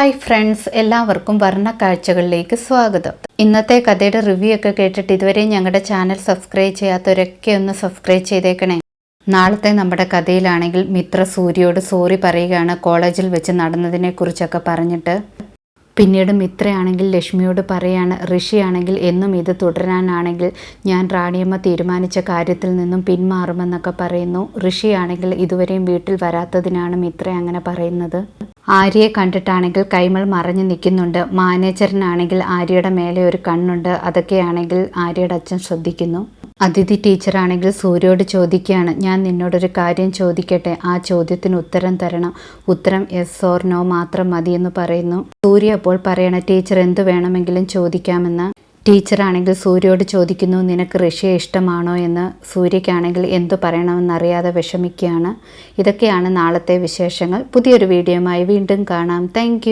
Hi friends എല്ലാവർക്കും വർണ കാഴ്ചകളിലേക്ക് സ്വാഗതം. ഇന്നത്തെ കഥയുടെ റിവ്യൂ ഒക്കെ കേട്ടിട്ട് ഇതുവരെ ഞങ്ങളുടെ ചാനൽ സബ്സ്ക്രൈബ് ചെയ്യാത്തവരൊക്കെ ഒന്ന് സബ്സ്ക്രൈബ് ചെയ്തേക്കണേ. നാളത്തെ നമ്മുടെ കഥയിലാണെങ്കിൽ മിത്ര സൂര്യയോട് സോറി പറയുകയാണ് കോളേജിൽ വെച്ച് നടന്നതിനെ കുറിച്ചൊക്കെ പറഞ്ഞിട്ട്. പിന്നീട് മിത്രയാണെങ്കിൽ ലക്ഷ്മിയോട് പറയാണ് ഋഷിയാണെങ്കിൽ എന്നും ഇത് തുടരാനാണെങ്കിൽ ഞാൻ റാണിയമ്മ തീരുമാനിച്ച കാര്യത്തിൽ നിന്നും പിന്മാറുമെന്നൊക്കെ പറയുന്നു. ഋഷിയാണെങ്കിൽ ഇതുവരെയും വീട്ടിൽ വരാത്തതിനാണ് മിത്ര അങ്ങനെ പറയുന്നത്. ആര്യയെ കണ്ടിട്ടാണെങ്കിൽ കൈമൾ മറഞ്ഞു നിൽക്കുന്നുണ്ട്. മാനേജറിനാണെങ്കിൽ ആര്യയുടെ മേലെ ഒരു കണ്ണുണ്ട്. അതൊക്കെയാണെങ്കിൽ ആര്യയുടെ അച്ഛൻ ശ്രദ്ധിക്കുന്നു. അതിഥി ടീച്ചറാണെങ്കിൽ സൂര്യോട് ചോദിക്കുകയാണ് ഞാൻ നിന്നോടൊരു കാര്യം ചോദിക്കട്ടെ? ആ ചോദ്യത്തിന് ഉത്തരം തരണം. ഉത്തരം എസ് ഓർ നോ മാത്രം മതിയെന്ന് പറയുന്നു. സൂര്യ അപ്പോൾ പറയണ ടീച്ചർ എന്തു വേണമെങ്കിലും ചോദിക്കാമെന്ന്? ടീച്ചറാണെങ്കിൽ സൂര്യയോട് ചോദിക്കുന്നു നിനക്ക് ഋഷിയെ ഇഷ്ടമാണോ? എന്ന് സൂര്യക്കാണെങ്കിൽ എന്തു പറയണമെന്നറിയാതെ വിഷമിക്കുകയാണ്. ഇതൊക്കെയാണ് നാളത്തെ വിശേഷങ്ങൾ. പുതിയൊരു വീഡിയോയുമായി വീണ്ടും കാണാം. താങ്ക്